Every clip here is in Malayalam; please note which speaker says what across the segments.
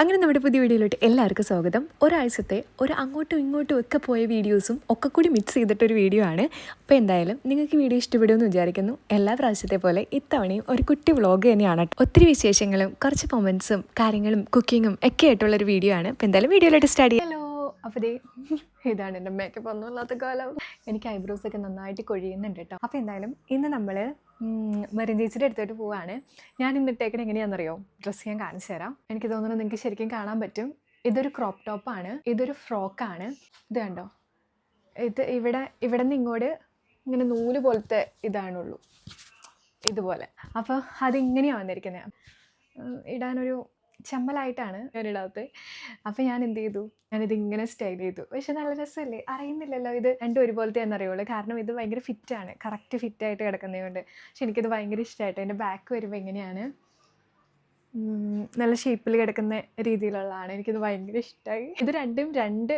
Speaker 1: അങ്ങനെ നമ്മുടെ പുതിയ വീഡിയോയിലോട്ട് എല്ലാവർക്കും സ്വാഗതം. ഒരാഴ്ചത്തെ ഒരു അങ്ങോട്ടും ഇങ്ങോട്ടും ഒക്കെ പോയ വീഡിയോസും ഒക്കെ കൂടി മിക്സ് ചെയ്തിട്ടൊരു വീഡിയോ ആണ്. അപ്പോൾ എന്തായാലും നിങ്ങൾക്ക് വീഡിയോ ഇഷ്ടപ്പെടുമെന്ന് വിചാരിക്കുന്നു. എല്ലാ പ്രാവശ്യത്തെ പോലെ ഇത്തവണയും ഒരു കുട്ടി വ്ളോഗ് തന്നെയാണ് ഒത്തിരി വിശേഷങ്ങളും കുറച്ച് മൊമെന്റ്സും കാര്യങ്ങളും കുക്കിങ്ങും ഒക്കെ ആയിട്ടുള്ളൊരു വീഡിയോ ആണ്. അപ്പോൾ എന്തായാലും വീഡിയോയിലോട്ട് സ്റ്റാർട്ട് ചെയ്യാം. ഹലോ അപ്പോൾ ദേ ഇതാണ് എന്റെ മേക്കപ്പ് ഒന്നും ഇല്ലാത്ത കാലം. എനിക്ക് ഐബ്രോസ് ഒക്കെ നന്നായിട്ട് കൊഴിയുന്നുണ്ട് കേട്ടോ അപ്പോൾ എന്തായാലും ഇന്ന് നമ്മൾ മരുന്ന് ചേച്ചിയുടെ അടുത്തോട്ട് പോവാണ്. ഞാൻ ഇന്ന് ഇട്ടേക്കണ എങ്ങനെയാണെന്നറിയോ? ഡ്രസ്സ് ഞാൻ കാണിച്ചു തരാം. എനിക്ക് തോന്നുന്നു നിങ്ങൾക്ക് ശരിക്കും കാണാൻ പറ്റും. ഇതൊരു ക്രോപ്പ് ടോപ്പാണ് ഇതൊരു ഫ്രോക്കാണ് ഇത് കണ്ടോ? ഇത് ഇവിടെ ഇവിടെ നിന്ന് ഇങ്ങോട്ട് ഇങ്ങനെ നൂൽ പോലത്തെ ഇതാണുള്ളൂ. ഇതുപോലെ. അപ്പോൾ അതിങ്ങനെയാണ് വന്നിരിക്കുന്നത് ഇടാനൊരു ചമ്മലായിട്ടാണ് ഞാൻ ഇടാത്തത് അപ്പോൾ ഞാൻ എന്ത് ചെയ്തു ഞാനിത് ഇങ്ങനെ സ്റ്റൈൽ ചെയ്തു. പക്ഷെ നല്ല രസമല്ലേ അറിയുന്നില്ലല്ലോ ഇത് രണ്ടും ഒരുപോലത്തെ എന്നറിയുള്ളൂ കാരണം ഇത് ഭയങ്കര ഫിറ്റാണ്. കറക്റ്റ് ഫിറ്റായിട്ട് കിടക്കുന്നതുകൊണ്ട്. പക്ഷെ എനിക്കിത് ഭയങ്കര ഇഷ്ടമായിട്ട് എന്റെ ബാക്ക് വരുമ്പോൾ എങ്ങനെയാണ്? നല്ല ഷേപ്പിൽ കിടക്കുന്ന രീതിയിലുള്ളതാണ്. എനിക്കിത് ഭയങ്കര ഇഷ്ടമായി ഇത് രണ്ടും രണ്ട്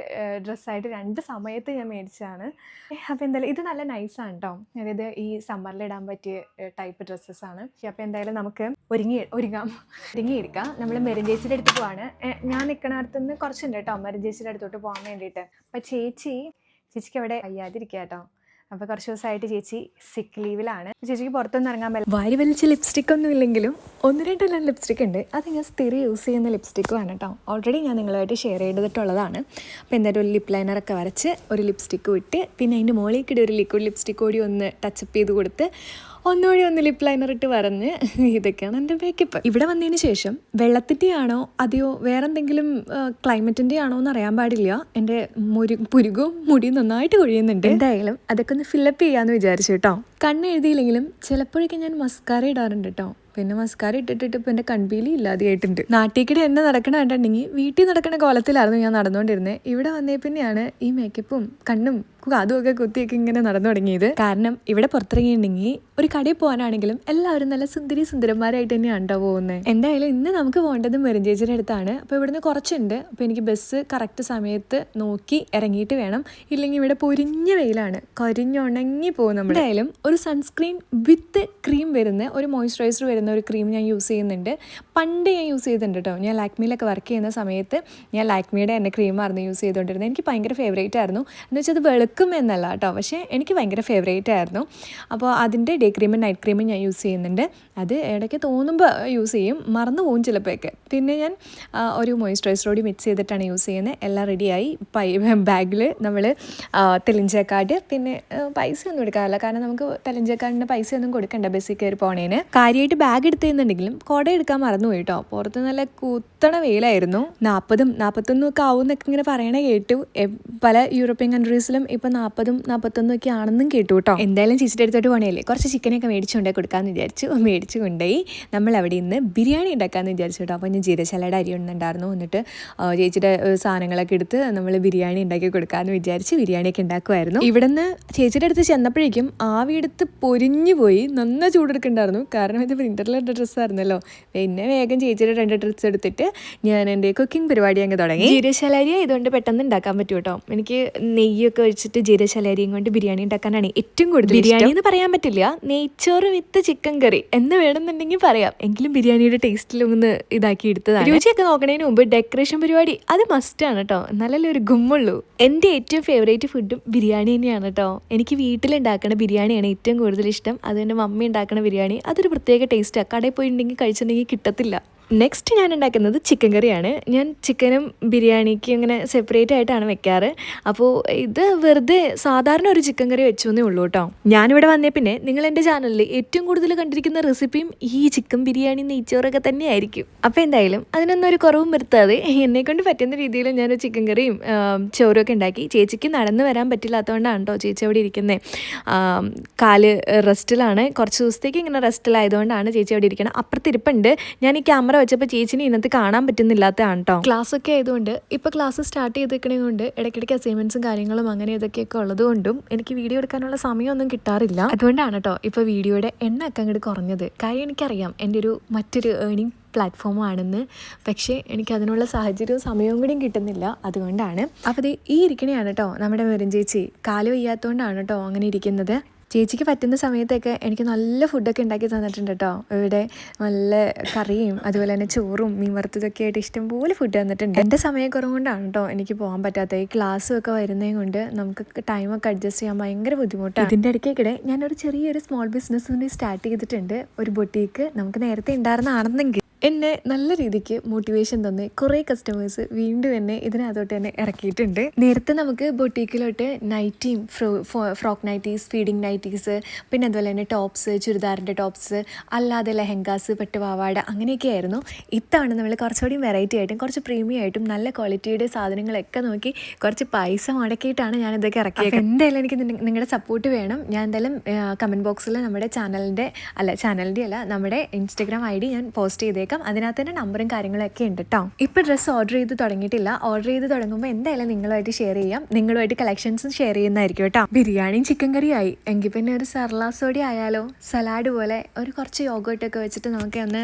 Speaker 1: ഡ്രസ്സായിട്ട് രണ്ട് സമയത്ത് ഞാൻ മേടിച്ചതാണ്. അപ്പോൾ എന്തായാലും ഇത് നല്ല നൈസാണ് കേട്ടോ അതായത് ഈ സമ്മറിൽ ഇടാൻ പറ്റിയ ടൈപ്പ് ഡ്രസ്സസ് ആണ്. അപ്പോൾ എന്തായാലും നമുക്ക് ഒരുങ്ങി ഒരുങ്ങാം. ഒരുങ്ങിയെടുക്കാം നമ്മൾ മെരിഞ്ചേച്ചിയുടെ അടുത്ത് പോവാണ്. ഞാൻ നിൽക്കണടുത്ത് നിന്ന് കുറച്ചുണ്ട് കേട്ടോ മെരിഞ്ചേച്ചിയുടെ അടുത്തോട്ട് പോകാൻ വേണ്ടിയിട്ട്. അപ്പോൾ ചേച്ചി ചേച്ചിക്ക് അവിടെ വയ്യാതിരിക്കുക കേട്ടോ അപ്പോൾ കുറച്ച് ദിവസമായിട്ട് ചേച്ചി സിക്ക് ലീവിലാണ് ചേച്ചിക്ക് പുറത്തൊന്നും ഇറങ്ങാൻ പറ്റില്ല. വാരി വലിച്ച ലിപ്സ്റ്റിക് ഒന്നും ഇല്ലെങ്കിലും ഒന്ന് രണ്ടെല്ലാം ലിപ്സ്റ്റിക് ഉണ്ട്. അത് ഞാൻ സ്ഥിരം യൂസ് ചെയ്യുന്ന ലിപ്സ്റ്റിക്കുമാണ് കേട്ടോ ഓൾറെഡി ഞാൻ നിങ്ങളുമായിട്ട് ഷെയർ ചെയ്തിട്ടുള്ളതാണ്. അപ്പോൾ എന്തായാലും ഒരു ലിപ് ലൈനറൊക്കെ വരച്ച് ഒരു ലിപ്സ്റ്റിക്ക് വിട്ട് പിന്നെ അതിന്റെ മുകളിലേക്കിടെ ഒരു ലിക്വിഡ് ലിപ്സ്റ്റിക് കൂടി ഒന്ന് ടച്ചപ്പ് ചെയ്ത് കൊടുത്ത് ഒന്നുകൂടി ഒന്ന് ലിപ് ലൈനർ ഇട്ട് പറഞ്ഞ് ഇതൊക്കെയാണ് എന്റെ മേക്കപ്പ് ഇവിടെ വന്നതിന് ശേഷം വെള്ളത്തിന്റെ ആണോ അതെയോ വേറെ എന്തെങ്കിലും ക്ലൈമറ്റിന്റെ ആണോ എന്ന് അറിയാൻ പാടില്ല. എന്റെ മുരു പുരുകവും മുടിയും നന്നായിട്ട് കൊഴിയുന്നുണ്ട്. എന്തായാലും അതൊക്കെ ഒന്ന് ഫില്ലപ്പ് ചെയ്യാമെന്ന് വിചാരിച്ചു കേട്ടോ കണ്ണ് എഴുതിയില്ലെങ്കിലും ചിലപ്പോഴൊക്കെ ഞാൻ മസ്കാര ഇടാറുണ്ട് കേട്ടോ പിന്നെ മസ്കാര ഇട്ടിട്ടിട്ട് ഇപ്പം എന്റെ കൺപീലി ഇല്ലാതെയായിട്ടുണ്ട്. നാട്ടിക്കിടെ എന്നെ നടക്കണമായിട്ടുണ്ടെങ്കിൽ വീട്ടിൽ നടക്കുന്ന കോലത്തിലായിരുന്നു ഞാൻ നടന്നുകൊണ്ടിരുന്നത്. ഇവിടെ വന്നേ പിന്നെയാണ് ഈ മേക്കപ്പും കണ്ണും അതും അതുമൊക്കെ കുത്തിയൊക്കെ ഇങ്ങനെ നടന്നു തുടങ്ങിയത്. കാരണം ഇവിടെ പുറത്തിറങ്ങിയിട്ടുണ്ടെങ്കിൽ ഒരു കടയിൽ പോകാനാണെങ്കിലും എല്ലാവരും നല്ല സുന്ദരി സുന്ദരന്മാരായിട്ട് തന്നെയാണ് ഉണ്ടാവും പോകുന്നത് എന്തായാലും ഇന്ന് നമുക്ക് പോകേണ്ടത് മെറിഞ്ചേച്ചിയുടെ അടുത്താണ്. അപ്പോൾ ഇവിടുന്ന് കുറച്ചുണ്ട്. അപ്പോൾ എനിക്ക് ബസ് കറക്റ്റ് സമയത്ത് നോക്കി ഇറങ്ങിയിട്ട് വേണം. ഇല്ലെങ്കിൽ ഇവിടെ പൊരിഞ്ഞ വെയിലാണ്. കരിഞ്ഞുണങ്ങി പോകും നമ്മൾ എന്തായാലും ഒരു സൺസ്ക്രീൻ വിത്ത് ക്രീം വരുന്ന ഒരു മോയ്സ്ചറൈസർ വരുന്ന ഒരു ക്രീം ഞാൻ യൂസ് ചെയ്യുന്നുണ്ട്. പണ്ട് ഞാൻ യൂസ് ചെയ്തിട്ടുണ്ട് കേട്ടോ ഞാൻ ലാക്മിയിലൊക്കെ വർക്ക് ചെയ്യുന്ന സമയത്ത് ഞാൻ ലാക്മിയുടെ തന്നെ ക്രീമായിരുന്നു യൂസ് ചെയ്തുകൊണ്ടിരുന്നത്. എനിക്ക് ഭയങ്കര ഫേവറേറ്റ് ആയിരുന്നു. എന്ന് വെച്ചാൽ അത് വെളുക്കും എന്നല്ല കേട്ടോ പക്ഷേ എനിക്ക് ഭയങ്കര ഫേവറേറ്റ് ആയിരുന്നു. അപ്പോൾ അതിന്റെ ഡേ ക്രീമും നൈറ്റ് ക്രീമും ഞാൻ യൂസ് ചെയ്യുന്നുണ്ട്. അത് ഇടയ്ക്ക് തോന്നുമ്പോൾ യൂസ് ചെയ്യും. മറന്നു പോകും ചിലപ്പോഴൊക്കെ. പിന്നെ ഞാൻ ഒരു മോയിസ്ചറൈസർ കൂടി മിക്സ് ചെയ്തിട്ടാണ് യൂസ് ചെയ്യുന്നത്. എല്ലാം റെഡിയായി പൈ ബാഗിൽ നമ്മൾ തെളിഞ്ചേക്കാട്. പിന്നെ പൈസ ഒന്നും എടുക്കാറില്ല. കാരണം നമുക്ക് തെളിഞ്ചേക്കാടിന് പൈസ ഒന്നും കൊടുക്കണ്ട ബസ്സിൽ കയറി പോണേന്. കാര്യമായിട്ട് ബാഗ് എടുത്തിരുന്നുണ്ടെങ്കിലും കുട എടുക്കാൻ മറന്നു കേട്ടോ പുറത്ത് നല്ല കുത്തണ വെയിലായിരുന്നു. നാൽപ്പതും നാൽപ്പത്തൊന്നും ഒക്കെ ആവും എന്നൊക്കെ ഇങ്ങനെ പറയണേ കേട്ടു. പല യൂറോപ്യൻ കൺട്രീസിലും ഇപ്പം നാൽപ്പതും നാൽപ്പത്തൊന്നും ഒക്കെ ആണെന്നും കേട്ടു കേട്ടോ. എന്തായാലും ചേച്ചിയുടെ അടുത്തോട്ട് പോണേലേ കുറച്ച് ചിക്കനൊക്കെ മേടിച്ചുകൊണ്ടേ കൊടുക്കാമെന്ന് വിചാരിച്ചു. മേടിച്ചു കൊണ്ടുപോയി. നമ്മൾ അവിടെ ഇന്ന് ബിരിയാണി ഉണ്ടാക്കാമെന്ന് വിചാരിച്ചു കേട്ടോ. അപ്പോൾ ഞാൻ ജീരശാലയുടെ അരി ഉണ്ടായിരുന്നു എന്നിട്ട് ചേച്ചിയുടെ സാധനങ്ങളൊക്കെ എടുത്ത് നമ്മൾ ബിരിയാണി ഉണ്ടാക്കി കൊടുക്കാമെന്ന് വിചാരിച്ച് ബിരിയാണിയൊക്കെ ഉണ്ടാക്കുമായിരുന്നു ഇവിടുന്ന് ചേച്ചിയുടെ അടുത്ത് ചെന്നപ്പോഴേക്കും ആവിയെടുത്ത് പൊരിഞ്ഞു പോയി. നന്ന ചൂടെടുക്കണ്ടായിരുന്നു കാരണം ഇത് പ്രിന്ററിലിട്ട ഡ്രസ്സായിരുന്നല്ലോ പിന്നെ വേഗം ചേച്ചിയുടെ രണ്ട് ഡ്രസ്സ് എടുത്തിട്ട് ഞാൻ എന്റെ കുക്കിംഗ് പരിപാടി അങ്ങ് തുടങ്ങി. ജീരശാലരി ഇതുകൊണ്ട് പെട്ടെന്ന് ഉണ്ടാക്കാൻ പറ്റും കേട്ടോ. എനിക്ക് നെയ്യൊക്കെ ഒഴിച്ചിട്ട് ജീരശലേരിയും കൊണ്ട് ബിരിയാണി ഉണ്ടാക്കാനാണ് ഏറ്റവും കൂടുതൽ ബിരിയാണി എന്ന് പറയാൻ പറ്റില്ല. നെയ്ച്ചോറ് വിത്ത് ചിക്കൻ കറി എന്ന് വേണമെന്നുണ്ടെങ്കിൽ പറയാം. എങ്കിലും ബിരിയാണിയുടെ ടേസ്റ്റിൽ ഒന്ന് ഇതാക്കി എടുത്തതാണ്. രുചിയൊക്കെ നോക്കണതിന് മുമ്പ് ഡെക്കറേഷൻ പരിപാടി അത് മസ്റ്റ് ആണ് കേട്ടോ നല്ലല്ലേ ഒരു ഗുമ്മുള്ളൂ. എന്റെ ഏറ്റവും ഫേവറേറ്റ് ഫുഡും ബിരിയാണി തന്നെയാണ് കേട്ടോ എനിക്ക് വീട്ടിലുണ്ടാക്കുന്ന ബിരിയാണിയാണ് ഏറ്റവും കൂടുതൽ ഇഷ്ടം. അത് എന്റെ മമ്മി ഉണ്ടാക്കുന്ന ബിരിയാണി അതൊരു പ്രത്യേക ടേസ്റ്റാണ് കടയിൽ പോയിട്ടുണ്ടെങ്കിൽ കഴിച്ചിട്ടുണ്ടെങ്കിൽ കിട്ടത്തില്ല. നെക്സ്റ്റ് ഞാൻ ഉണ്ടാക്കുന്നത് ചിക്കൻ കറിയാണ്. ഞാൻ ചിക്കനും ബിരിയാണിക്ക് ഇങ്ങനെ സെപ്പറേറ്റ് ആയിട്ടാണ് വെക്കാറ്. അപ്പോൾ ഇത് വെറുതെ സാധാരണ ഒരു ചിക്കൻ കറി വെച്ചു എന്നേ ഉള്ളൂ കേട്ടോ ഞാനിവിടെ വന്നേ പിന്നെ നിങ്ങൾ എന്റെ ചാനലിൽ ഏറ്റവും കൂടുതൽ കണ്ടിരിക്കുന്ന റെസിപ്പിയും ഈ ചിക്കൻ ബിരിയാണി നെയ്ച്ചോറൊക്കെ തന്നെയായിരിക്കും. അപ്പോൾ എന്തായാലും അതിനൊന്നും ഒരു കുറവും വരുത്താതെ എന്നെക്കൊണ്ട് പറ്റുന്ന രീതിയിൽ ഞാൻ ചിക്കൻ കറിയും ചോറും ഒക്കെ ഉണ്ടാക്കി. ചേച്ചിക്ക് നടന്നു വരാൻ പറ്റില്ലാത്തതുകൊണ്ടാണ് കേട്ടോ ചേച്ചി അവിടെ ഇരിക്കുന്നത് കാൽ റെസ്റ്റിലാണ് കുറച്ച് ദിവസത്തേക്ക് ഇങ്ങനെ റെസ്റ്റിലായതുകൊണ്ടാണ് ചേച്ചി അവിടെ ഇരിക്കുന്നത് അപ്പുറത്തിരിപ്പുണ്ട് ഞാൻ ഈ ക്യാമറ വെച്ചപ്പോൾ ചേച്ചിനെ ഇതിനകത്ത് കാണാൻ പറ്റുന്നില്ലാത്തതാണ് കേട്ടോ ക്ലാസ് ഒക്കെ ആയതുകൊണ്ട് ഇപ്പോൾ ക്ലാസ് സ്റ്റാർട്ട് ചെയ്തേക്കണേ കൊണ്ട് ഇടയ്ക്കിടയ്ക്ക് അസൈൻമെന്റ്സും കാര്യങ്ങളും അങ്ങനെ ഇതൊക്കെയൊക്കെ ഉള്ളതുകൊണ്ടും എനിക്ക് വീഡിയോ എടുക്കാനുള്ള സമയമൊന്നും കിട്ടാറില്ല. അതുകൊണ്ടാണ് കേട്ടോ ഇപ്പോൾ വീഡിയോയുടെ എണ്ണ ഒക്കെ അങ്ങോട്ട് കുറഞ്ഞത്. കാര്യം എനിക്കറിയാം എന്റെ ഒരു മറ്റൊരു ഏണിംഗ് പ്ലാറ്റ്ഫോം ആണെന്ന്. പക്ഷേ എനിക്ക് അതിനുള്ള സാഹചര്യവും സമയവും കൂടിയും കിട്ടുന്നില്ല. അതുകൊണ്ടാണ്. അപ്പോൾ ഈ ഇരിക്കണയാണ് കേട്ടോ നമ്മുടെ മെറിൻ ചേച്ചി. കാൽ വയ്യാത്തതുകൊണ്ടാണ് കേട്ടോ അങ്ങനെ ഇരിക്കുന്നത്. ചേച്ചിക്ക് പറ്റുന്ന സമയത്തൊക്കെ എനിക്ക് നല്ല ഫുഡൊക്കെ ഉണ്ടാക്കി തന്നിട്ടുണ്ട് കേട്ടോ ഇവിടെ നല്ല കറിയും അതുപോലെ തന്നെ ചോറും മീൻ വറുത്തതൊക്കെ ആയിട്ട് ഇഷ്ടംപോലെ ഫുഡ് തന്നിട്ടുണ്ട്. എന്റെ സമയക്കുറവ് കൊണ്ടാണ് കേട്ടോ എനിക്ക് പോകാൻ പറ്റാത്ത ഈ ക്ലാസ്സും ഒക്കെ വരുന്നതും കൊണ്ട് നമുക്ക് ടൈമൊക്കെ അഡ്ജസ്റ്റ് ചെയ്യാൻ ഭയങ്കര ബുദ്ധിമുട്ടാണ് ഇതിന്റെ ഇടയ്ക്കിടെ ഞാനൊരു ചെറിയൊരു സ്മോൾ ബിസിനസ് സ്റ്റാർട്ട് ചെയ്തിട്ടുണ്ട്. ഒരു ബൊട്ടീക്ക് നമുക്ക് നേരത്തെ ഉണ്ടായിരുന്നതാണെന്നെങ്കിൽ എന്നെ നല്ല രീതിക്ക് മോട്ടിവേഷൻ തന്ന് കുറേ കസ്റ്റമേഴ്സ് വീണ്ടും എന്നെ ഇതിനകത്തോട്ട് തന്നെ ഇറക്കിയിട്ടുണ്ട്. നേരത്തെ നമുക്ക് ബൊട്ടീക്കിലോട്ട് നൈറ്റിയും ഫ്രോ ഫ്രോക്ക് നൈറ്റീസ് ഫീഡിങ് നൈറ്റീസ് പിന്നെ അതുപോലെ തന്നെ ടോപ്സ് ചുരിദാറിന്റെ ടോപ്സ് അല്ലാതെ ലെഹങ്കാസ് പെട്ടുപാവാട അങ്ങനെയൊക്കെ ആയിരുന്നു. ഇത്തവണ നമ്മൾ കുറച്ചുകൂടി വെറൈറ്റി ആയിട്ടും കുറച്ച് പ്രീമിയം ആയിട്ടും നല്ല ക്വാളിറ്റിയുടെ സാധനങ്ങളൊക്കെ നോക്കി കുറച്ച് പൈസ മുടക്കിയിട്ടാണ് ഞാൻ ഇതൊക്കെ ഇറക്കിയത് എന്തായാലും എനിക്ക് നിങ്ങളുടെ സപ്പോർട്ട് വേണം. ഞാൻ എന്തായാലും കമന്റ് ബോക്സിൽ നമ്മുടെ ചാനലിന്റെ അല്ല ചാനലിന്റെ അല്ല നമ്മുടെ ഇൻസ്റ്റഗ്രാം ഐ ഡി ഞാൻ പോസ്റ്റ് ചെയ്തേക്കാം. അതിനകത്ത് തന്നെ നമ്പറും കാര്യങ്ങളൊക്കെ ഉണ്ട് കേട്ടോ ഇപ്പോൾ ഡ്രസ്സ് ഓർഡർ ചെയ്ത് തുടങ്ങിയിട്ടില്ല. ഓർഡർ ചെയ്ത് തുടങ്ങുമ്പോൾ എന്തായാലും നിങ്ങളുമായിട്ട് ഷെയർ ചെയ്യാം. നിങ്ങളുമായിട്ട് കളക്ഷൻസും ഷെയർ ചെയ്യുന്നതായിരിക്കും കേട്ടോ ബിരിയാണിയും ചിക്കൻ കറിയായി എങ്കിൽ പിന്നെ ഒരു സർലാസോടി ആയാലോ? സലാഡ് പോലെ ഒരു കുറച്ച് യോഗോട്ടൊക്കെ വെച്ചിട്ട് നമുക്ക് ഒന്ന്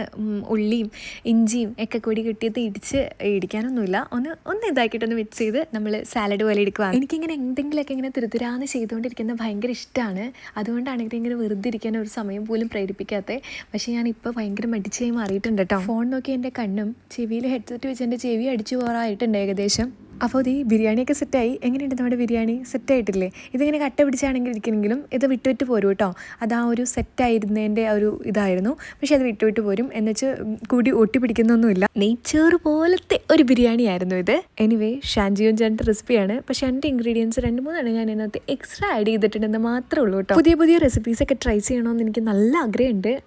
Speaker 1: ഉള്ളിയും ഇഞ്ചിയും ഒക്കെ കൂടി കിട്ടിയത് ഇടിച്ച് ഇടിക്കാനൊന്നുമില്ല. ഒന്ന് ഒന്ന് ഇതാക്കിയിട്ടൊന്ന് മിക്സ് ചെയ്ത് നമ്മൾ സാലഡ് പോലെ എടുക്കുകയാണ് എനിക്കിങ്ങനെ എന്തെങ്കിലുമൊക്കെ ഇങ്ങനെ തിരുത്തിരാന്ന് ചെയ്തുകൊണ്ടിരിക്കുന്ന ഭയങ്കര ഇഷ്ടമാണ് അതുകൊണ്ടാണ് ഇങ്ങനെ വെറുതെ ഇരിക്കാൻ ഒരു സമയം പോലും പ്രേരിപ്പിക്കാത്തത് പക്ഷേ ഞാൻ ഇപ്പോൾ ഭയങ്കര മടിച്ചായി മാറിയിട്ടുണ്ട് ഫോൺ നോക്കി എന്റെ കണ്ണും ചെവിയിൽ ഹെഡ്സെറ്റ് വെച്ച് എന്റെ ചെവി അടിച്ചു പോകാറായിട്ടുണ്ട് ഏകദേശം. അപ്പോൾ ഇത് ഈ ബിരിയാണിയൊക്കെ സെറ്റായി. എങ്ങനെയുണ്ട് നമ്മുടെ ബിരിയാണി? സെറ്റായിട്ടില്ലേ? ഇതിങ്ങനെ കട്ട പിടിച്ചാണെങ്കിൽ ഇരിക്കണമെങ്കിലും ഇത് വിട്ട് വിട്ട് പോരും കേട്ടോ. അത് ആ ഒരു സെറ്റായിരുന്നതിന്റെ ഒരു ഇതായിരുന്നു. പക്ഷേ അത് വിട്ട് വിട്ട് പോരും എന്നുവെച്ച് കൂടി ഒട്ടി പിടിക്കുന്നൊന്നുമില്ല. നെയ്ച്ചോറ് പോലത്തെ ഒരു ബിരിയാണി ആയിരുന്നു ഇത്. എനിവേ ഷാൻജിയോൻ ചേട്ടന്റെ റെസിപ്പിയാണ്. പക്ഷേ എന്റെ ഇൻഗ്രീഡിയൻസ് രണ്ട് മൂന്നെണ്ണം ഞാൻ ഇതിനകത്ത് എക്സ്ട്രാ ആഡ് ചെയ്തിട്ടുണ്ടെന്ന് മാത്രമേ ഉള്ളൂ കേട്ടോ. പുതിയ പുതിയ റെസിപ്പീസൊക്കെ ട്രൈ ചെയ്യണമെന്ന് എനിക്ക് നല്ല ആഗ്രഹമുണ്ട്.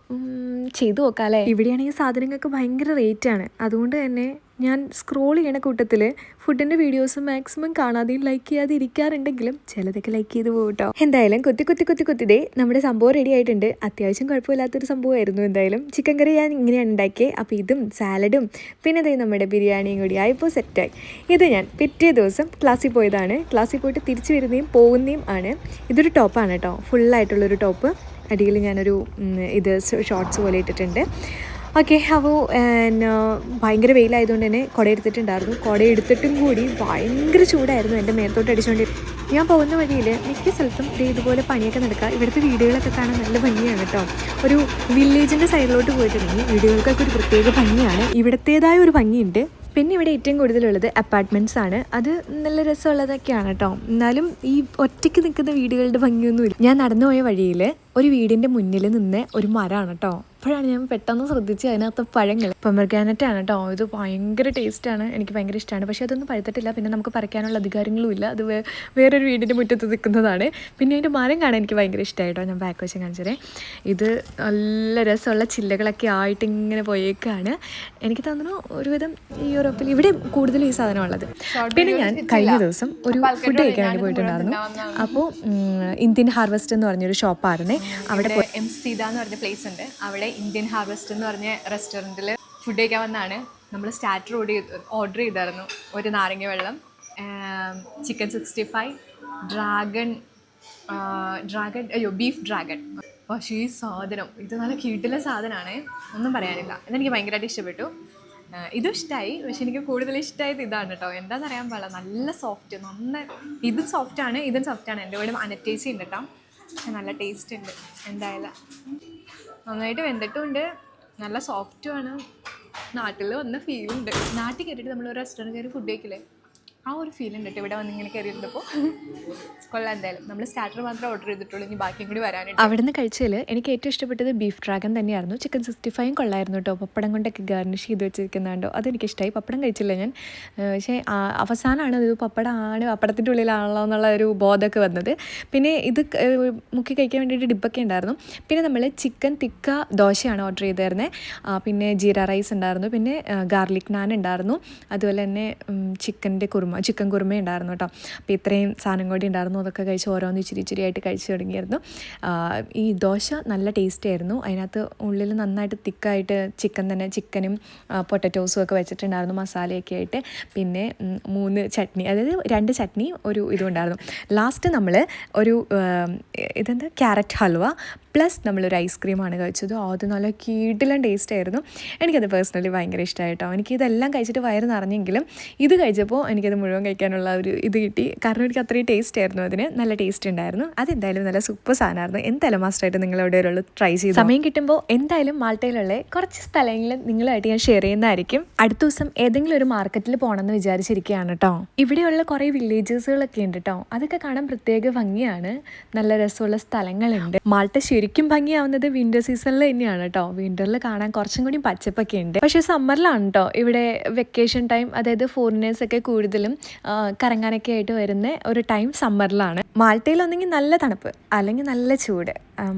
Speaker 1: ചെയ്തു നോക്കാം അല്ലേ ഇവിടെയാണെങ്കിൽ സാധനങ്ങൾക്ക് ഭയങ്കര റേറ്റാണ് ആണ്. അതുകൊണ്ട് തന്നെ ഞാൻ സ്ക്രോൾ ചെയ്യണ കൂട്ടത്തിൽ ഫുഡിന്റെ വീഡിയോസ് മാക്സിമം കാണാതെയും ലൈക്ക് ചെയ്യാതെ ഇരിക്കാറുണ്ടെങ്കിലും ചിലതൊക്കെ ലൈക്ക് ചെയ്ത് പോകും കേട്ടോ എന്തായാലും കൊത്തി കൊത്തി കൊത്തി കൊത്തിതേ നമ്മുടെ സംഭവം റെഡി ആയിട്ടുണ്ട്. അത്യാവശ്യം കുഴപ്പമില്ലാത്തൊരു സംഭവമായിരുന്നു എന്തായാലും. ചിക്കൻ കറി ഞാൻ ഇങ്ങനെയാണ് ഉണ്ടാക്കിയത് അപ്പോൾ ഇതും സാലഡും പിന്നെ ദേ നമ്മുടെ ബിരിയാണിയും കൂടി ആയപ്പോൾ സെറ്റായി ഇത് ഞാൻ പിറ്റേ ദിവസം ക്ലാസ്സിൽ പോയതാണ്. ക്ലാസ്സിൽ പോയിട്ട് തിരിച്ചു വരുന്നതും പോകുന്നതും ആണ്. ഇതൊരു ടോപ്പാണ് കേട്ടോ ഫുള്ളായിട്ടുള്ളൊരു ടോപ്പ് അടിയിൽ ഞാനൊരു ഇത് ഷോർട്സ് പോലെ ഇട്ടിട്ടുണ്ട്. ഓക്കെ അപ്പോൾ ഭയങ്കര വെയിലായതുകൊണ്ട് തന്നെ കുട എടുത്തിട്ടുണ്ടായിരുന്നു. കുട എടുത്തിട്ടും കൂടി ഭയങ്കര ചൂടായിരുന്നു എന്റെ മേത്തോട്ട് അടിച്ചുകൊണ്ട് ഞാൻ പോകുന്ന വഴിയിൽ മിക്ക സ്ഥലത്തും ഇതുപോലെ പണിയൊക്കെ നടക്കുക. ഇവിടുത്തെ വീടുകളൊക്കെ കാണാൻ നല്ല ഭംഗിയാണ് കേട്ടോ. ഒരു വില്ലേജിന്റെ സൈഡിലോട്ട് പോയിട്ടുണ്ടെങ്കിൽ വീടുകൾക്കൊക്കെ ഒരു പ്രത്യേക ഭംഗിയാണ്. ഇവിടത്തേതായ ഒരു ഭംഗിയുണ്ട്. പിന്നെ ഇവിടെ ഏറ്റവും കൂടുതലുള്ളത് അപ്പാർട്ട്മെന്റ്സ് ആണ് അത് നല്ല രസമുള്ളതൊക്കെയാണ് കേട്ടോ. എന്നാലും ഈ ഒറ്റയ്ക്ക് നിൽക്കുന്ന വീടുകളുടെ ഭംഗിയൊന്നുമില്ല. ഞാൻ നടന്നുപോയ വഴിയിൽ ഒരു വീടിന്റെ മുന്നിൽ നിന്ന് ഒരു മരമാണ് കേട്ടോ. അപ്പോഴാണ് ഞാൻ പെട്ടെന്ന് ശ്രദ്ധിച്ച് അതിനകത്ത് പഴങ്ങൾ. പൊമർഗാനറ്റ് ആണ് കേട്ടോ. ഇത് ഭയങ്കര ആണ്. എനിക്ക് ഭയങ്കര ഇഷ്ടമാണ് പക്ഷേ അതൊന്നും പഴുത്തിട്ടില്ല. പിന്നെ നമുക്ക് പറിക്കാനുള്ള അധികാരങ്ങളും ഇല്ല. അത് വേ- വേറൊരു വീടിന്റെ മുറ്റത്ത് നിൽക്കുന്നതാണ്. പിന്നെ അതിന്റെ മരം കാണാൻ എനിക്ക് ഭയങ്കര ഇഷ്ടമായി കേട്ടോ. ഞാൻ ബാക്ക് വശം കാണിച്ചതേ ഇത് നല്ല രസമുള്ള ചില്ലകളൊക്കെ ആയിട്ട് ഇങ്ങനെ പോയേക്കാണ്. എനിക്ക് തോന്നുന്നു ഒരുവിധം ഈ യൂറോപ്പിൽ ഇവിടെ കൂടുതലും ഈ സാധനമുള്ളത് പിന്നെ ഞാൻ കഴിഞ്ഞ ദിവസം ഒരു ഫുഡ് കഴിക്കാൻ വേണ്ടി പോയിട്ടുണ്ടായിരുന്നു. അപ്പോൾ ഇന്ത്യൻ ഹാർവസ്റ്റ് എന്ന് പറഞ്ഞൊരു ഷോപ്പായിരുന്നേ അവിടെ എം സീത എന്ന് പറഞ്ഞ പ്ലേസ് ഉണ്ട്. അവിടെ ഇന്ത്യൻ ഹാർവസ്റ്റ് എന്ന് പറഞ്ഞ റെസ്റ്റോറന്റിൽ ഫുഡ് കഴിക്കാൻ വന്നാണ്. നമ്മൾ സ്റ്റാറ്റർ ഓർഡർ ചെയ്ത് ഓർഡർ ചെയ്തായിരുന്നു. ഒരു നാരങ്ങ വെള്ളം chicken sixty five dragon dragon അയ്യോ ബീഫ് ഡ്രാഗൺ പക്ഷേ ഈ സാധനം ഇത് നല്ല കീട്ടിലെ സാധനമാണ് ഒന്നും പറയാനില്ല. ഇതെനിക്ക് ഭയങ്കരമായിട്ട് ഇഷ്ടപ്പെട്ടു. ഇതും ഇഷ്ടമായി പക്ഷെ എനിക്ക് കൂടുതൽ ഇഷ്ടമായത് ഇതാണ് കേട്ടോ എന്താണെന്ന് അറിയാൻ പാടില്ല. നല്ല സോഫ്റ്റ് നന്ന ഇതും സോഫ്റ്റാണ് ഇതും സോഫ്റ്റാണ് എന്റെ കൂടെ അനറ്റേസി ഉണ്ട് കേട്ടോ നല്ല ടേസ്റ്റ് ഉണ്ട് എന്തായാലും. നന്നായിട്ട് വെന്തിട്ടുമുണ്ട് നല്ല സോഫ്റ്റുമാണ് നാട്ടിൽ വന്ന ഫീൽ ഉണ്ട്. നാട്ടിൽ കയറിയിട്ട് നമ്മൾ ഒരു റെസ്റ്റോറന്റ് കയറി ഫുഡ് കഴിക്കില്ലേ? ആ ഒരു ഫീൽ ഉണ്ട് കേട്ടോ ഇവിടെ വന്ന് ഇങ്ങനെ കയറിയിരുന്നപ്പോൾ കൊള്ളാം എന്തായാലും. നമ്മൾ സ്റ്റാർട്ടർ മാത്രമേ ഓർഡർ ചെയ്തിട്ടുള്ളൂ ഇനി ബാക്കിയും കൂടി വരാനുണ്ട് അവിടെ നിന്ന് കഴിച്ചതിൽ എനിക്ക് ഏറ്റവും ഇഷ്ടപ്പെട്ടത് ബീഫ് ഡ്രാഗൺ തന്നെയായിരുന്നു. ചിക്കൻ സിക്സ്റ്റി ഫൈവും കൊള്ളായിരുന്നു കേട്ടോ. പപ്പടം കൊണ്ടൊക്കെ ഗാർണിഷ് ചെയ്ത് വെച്ചിരിക്കുന്നുണ്ടോ അതെനിക്കിഷ്ടമായി പപ്പടം കഴിച്ചില്ല ഞാൻ. പക്ഷേ അവസാനമാണ് ഇത് പപ്പടമാണ് പപ്പടത്തിന്റെ ഉള്ളിലാണല്ലോ എന്നുള്ള ഒരു ബോധമൊക്കെ വന്നത്. പിന്നെ ഇത് മുക്കി കഴിക്കാൻ വേണ്ടിയിട്ട് ഡിബൊക്കെ ഉണ്ടായിരുന്നു. പിന്നെ നമ്മൾ ചിക്കൻ തിക്ക ദോശയാണ് ഓർഡർ ചെയ്തിരുന്നത് പിന്നെ ജീര റൈസ് ഉണ്ടായിരുന്നു. പിന്നെ ഗാർലിക് നാൻ ഉണ്ടായിരുന്നു. അതുപോലെ തന്നെ ചിക്കന്റെ കുറുമ. ചിക്കൻ കുറുമ ഉണ്ടായിരുന്നു കേട്ടോ. അപ്പോൾ ഇത്രയും സാധനം കൂടി ഉണ്ടായിരുന്നു. അതൊക്കെ കഴിച്ച് ഓരോന്ന് ഇച്ചിരി ഇച്ചിരി ആയിട്ട് കഴിച്ചു തുടങ്ങിയായിരുന്നു ഈ ദോശ നല്ല ടേസ്റ്റ് ആയിരുന്നു. അതിനകത്ത് ഉള്ളിൽ നന്നായിട്ട് തിക്കായിട്ട് ചിക്കൻ തന്നെ ചിക്കനും പൊട്ടറ്റോസും ഒക്കെ വെച്ചിട്ടുണ്ടായിരുന്നു മസാലയൊക്കെ ആയിട്ട്. പിന്നെ മൂന്ന് ചട്നി അതായത് രണ്ട് ചട്നി ഒരു ഇതും ഉണ്ടായിരുന്നു. ലാസ്റ്റ് നമ്മൾ ഒരു ഇതെന്താ? ക്യാരറ്റ് ഹൽവ പ്ലസ് നമ്മളൊരു ഐസ്ക്രീമാണ് കഴിച്ചത്. അത് നല്ല കീട്ടിലും ടേസ്റ്റ് ആയിരുന്നു. എനിക്കത് പേഴ്സണലി ഭയങ്കര ഇഷ്ടമായിട്ടോ എനിക്ക് ഇതെല്ലാം കഴിച്ചിട്ട് വയറ് നിറഞ്ഞെങ്കിലും ഇത് കഴിച്ചപ്പോൾ എനിക്കത് മുഴുവൻ കഴിക്കാനുള്ള ഒരു ഇത് കിട്ടി. കാരണം എനിക്ക് അത്രയും ടേസ്റ്റ് ആയിരുന്നു അതിന്. നല്ല ടേസ്റ്റ് ഉണ്ടായിരുന്നു. അതെന്തായാലും നല്ല സൂപ്പർ സാധനമായിരുന്നു. എന്തായാലും മസ്റ്റായിട്ട് നിങ്ങൾ എവിടെ ഉള്ളൂ? ട്രൈ ചെയ്ത്? സമയം കിട്ടുമ്പോൾ എന്തായാലും മാൾട്ടയിലുള്ള കുറച്ച് സ്ഥലങ്ങളിൽ നിങ്ങളുമായിട്ട് ഞാൻ ഷെയർ ചെയ്യുന്നതായിരിക്കും. അടുത്ത ദിവസം ഏതെങ്കിലും ഒരു മാർക്കറ്റിൽ പോകണമെന്ന് വിചാരിച്ചിരിക്കുകയാണ് കേട്ടോ ഇവിടെയുള്ള കുറേ വില്ലേജസുകളൊക്കെ ഉണ്ട് കേട്ടോ അതൊക്കെ കാണാൻ പ്രത്യേക ഭംഗിയാണ്. നല്ല രസമുള്ള സ്ഥലങ്ങളുണ്ട്. മാൾട്ട ശരിക്കും ഭംഗിയാവുന്നത് വിന്റർ സീസണിൽ തന്നെയാണ് കേട്ടോ വിന്ററിൽ കാണാൻ കുറച്ചും കൂടി പച്ചപ്പൊക്കെ ഉണ്ട്. പക്ഷേ സമ്മറിലാണ് കേട്ടോ ഇവിടെ വെക്കേഷൻ ടൈം അതായത് ഫോറിനേഴ്സ് ഒക്കെ കൂടുതലും കറങ്ങാനൊക്കെ ആയിട്ട് വരുന്ന ഒരു ടൈം സമ്മറിലാണ് മാൾട്ടയിൽ ഒന്നെങ്കിൽ നല്ല തണുപ്പ് അല്ലെങ്കിൽ നല്ല ചൂട്.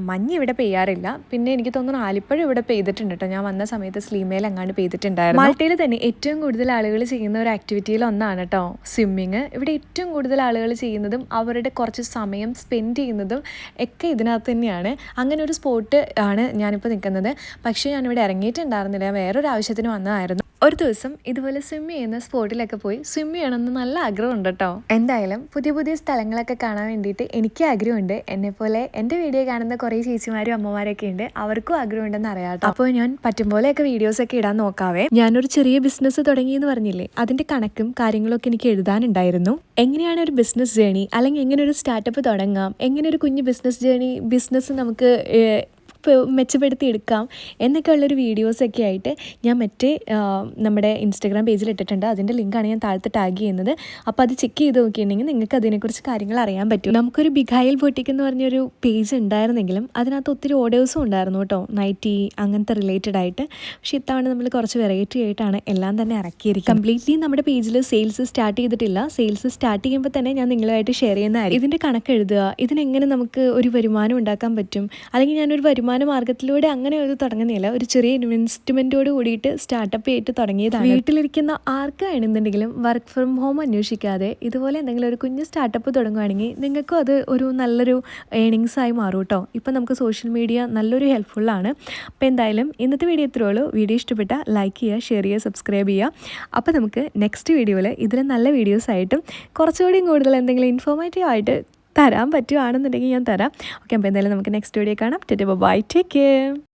Speaker 1: മഞ്ഞ് ഇവിടെ പെയ്യാറില്ല. പിന്നെ എനിക്ക് തോന്നുന്നു ആലിപ്പഴം ഇവിടെ പെയ്തിട്ടുണ്ട് കേട്ടോ ഞാൻ വന്ന സമയത്ത് സ്ലീമേൽ അങ്ങാണ്ട് പെയ്തിട്ടുണ്ടായിരുന്നു. മാൾട്ടയിൽ തന്നെ ഏറ്റവും കൂടുതൽ ആളുകൾ ചെയ്യുന്ന ഒരു ആക്ടിവിറ്റിയിൽ ഒന്നാണ് കേട്ടോ സ്വിമ്മിങ്. ഇവിടെ ഏറ്റവും കൂടുതൽ ആളുകൾ ചെയ്യുന്നതും അവരുടെ കുറച്ച് സമയം സ്പെൻഡ് ചെയ്യുന്നതും ഒക്കെ ഇതിനകത്ത് തന്നെയാണ്. അങ്ങനെ ഒരു സ്പോട്ട് ആണ് ഞാനിപ്പോൾ നിൽക്കുന്നത്. പക്ഷേ ഞാനിവിടെ ഇറങ്ങിയിട്ടുണ്ടായിരുന്നില്ല. വേറൊരു ആവശ്യത്തിന് വന്നതായിരുന്നു. ഒരു ദിവസം ഇതുപോലെ സ്വിം ചെയ്യുന്ന സ്പോട്ടിലൊക്കെ പോയി സ്വിം ചെയ്യണമെന്ന് നല്ല ആഗ്രഹമുണ്ട് കേട്ടോ എന്തായാലും പുതിയ പുതിയ സ്ഥലങ്ങളൊക്കെ കാണാൻ വേണ്ടിയിട്ട് എനിക്ക് ആഗ്രഹമുണ്ട്. എന്നെപ്പോലെ എന്റെ വീഡിയോ കാണുന്ന കുറേ ചേച്ചിമാരും അമ്മമാരൊക്കെ ഉണ്ട്. അവർക്കും ആഗ്രഹമുണ്ടെന്ന് അറിയാം കേട്ടോ. അപ്പോൾ ഞാൻ പറ്റും പോലെയൊക്കെ വീഡിയോസ് ഒക്കെ ഇടാൻ നോക്കാവേ. ഞാനൊരു ചെറിയ ബിസിനസ് തുടങ്ങി എന്ന് പറഞ്ഞില്ലേ? അതിന്റെ കണക്കും കാര്യങ്ങളൊക്കെ എനിക്ക് എഴുതാനുണ്ടായിരുന്നു. എങ്ങനെയാണ് ഒരു ബിസിനസ് ജേണി അല്ലെങ്കിൽ എങ്ങനെ ഒരു സ്റ്റാർട്ടപ്പ് തുടങ്ങാം? എങ്ങനെ ഒരു കുഞ്ഞ് ബിസിനസ് ജേണി ബിസിനസ് നമുക്ക് മെച്ചപ്പെടുത്തി എടുക്കാം എന്നൊക്കെ ഉള്ളൊരു വീഡിയോസൊക്കെ ആയിട്ട് ഞാൻ മറ്റേ നമ്മുടെ ഇൻസ്റ്റാഗ്രാം പേജിൽ ഇട്ടിട്ടുണ്ട്. അതിന്റെ ലിങ്കാണ് ഞാൻ താഴത്ത് ടാഗ് ചെയ്യുന്നത്. അപ്പോൾ അത് ചെക്ക് ചെയ്ത് നോക്കിയിട്ടുണ്ടെങ്കിൽ നിങ്ങൾക്ക് അതിനെക്കുറിച്ച് കാര്യങ്ങൾ അറിയാൻ പറ്റും. നമുക്കൊരു ബിഗായിൽ ബൊട്ടിക് എന്ന് പറഞ്ഞൊരു പേജ് ഉണ്ടായിരുന്നെങ്കിലും അതിനകത്ത് ഒത്തിരി ഓർഡേഴ്സും ഉണ്ടായിരുന്നു കേട്ടോ. നൈറ്റി അങ്ങനത്തെ റിലേറ്റഡ് ആയിട്ട്. പക്ഷേ ഇത്തവണ നമ്മൾ കുറച്ച് വെറൈറ്റി ആയിട്ടാണ് എല്ലാം തന്നെ ഇറക്കിയിരിക്കുന്നത്. കംപ്ലീറ്റ്ലി നമ്മുടെ പേജിൽ സെയിൽസ് സ്റ്റാർട്ട് ചെയ്തിട്ടില്ല. സെയിൽസ് സ്റ്റാർട്ട് ചെയ്യുമ്പോൾ തന്നെ ഞാൻ നിങ്ങളുമായിട്ട് ഷെയർ ചെയ്യുന്നതായിരിക്കും. ഇതിന്റെ കണക്ക് എഴുതുക ഇതിനെങ്ങനെ നമുക്ക് ഒരു വരുമാനം ഉണ്ടാക്കാൻ പറ്റും? അല്ലെങ്കിൽ ഞാനൊരു വരുമാന മാർഗത്തിലൂടെ അങ്ങനെ ഒരു തുടങ്ങുന്നില്ല. ഒരു ചെറിയ ഇൻവെസ്റ്റ്മെന്റോട് കൂടിയിട്ട് സ്റ്റാർട്ടപ്പ് ആയിട്ട് തുടങ്ങിയതാണ്. വീട്ടിലിരിക്കുന്ന ആർക്കാണെന്നുണ്ടെങ്കിലും വർക്ക് ഫ്രം ഹോം അന്വേഷിക്കാതെ ഇതുപോലെ എന്തെങ്കിലും ഒരു കുഞ്ഞ് സ്റ്റാർട്ടപ്പ് തുടങ്ങുകയാണെങ്കിൽ നിങ്ങൾക്കും അത് ഒരു നല്ലൊരു ഏണിങ്സ് ആയി മാറും കേട്ടോ ഇപ്പം നമുക്ക് സോഷ്യൽ മീഡിയ നല്ലൊരു ഹെൽപ്ഫുള്ളാണ് അപ്പോൾ എന്തായാലും ഇന്നത്തെ വീഡിയോ ഇത്രയേ ഉള്ളൂ. വീഡിയോ ഇഷ്ടപ്പെട്ട ലൈക്ക് ചെയ്യുക ഷെയർ ചെയ്യുക സബ്സ്ക്രൈബ് ചെയ്യുക. അപ്പോൾ നമുക്ക് നെക്സ്റ്റ് വീഡിയോയിൽ ഇതിലും നല്ല വീഡിയോസ് ആയിട്ടും കുറച്ചുകൂടിയും കൂടുതൽ എന്തെങ്കിലും ഇൻഫോർമേറ്റീവ് ആയിട്ട് തരാൻ പറ്റുകയാണെന്നുണ്ടെങ്കിൽ ഞാൻ തരാം. ഓക്കെ അപ്പോൾ എന്തായാലും നമുക്ക് നെക്സ്റ്റ് വീഡിയോ കാണാം. ടെറ്റ് ബൈ ടേക്ക് കെയർ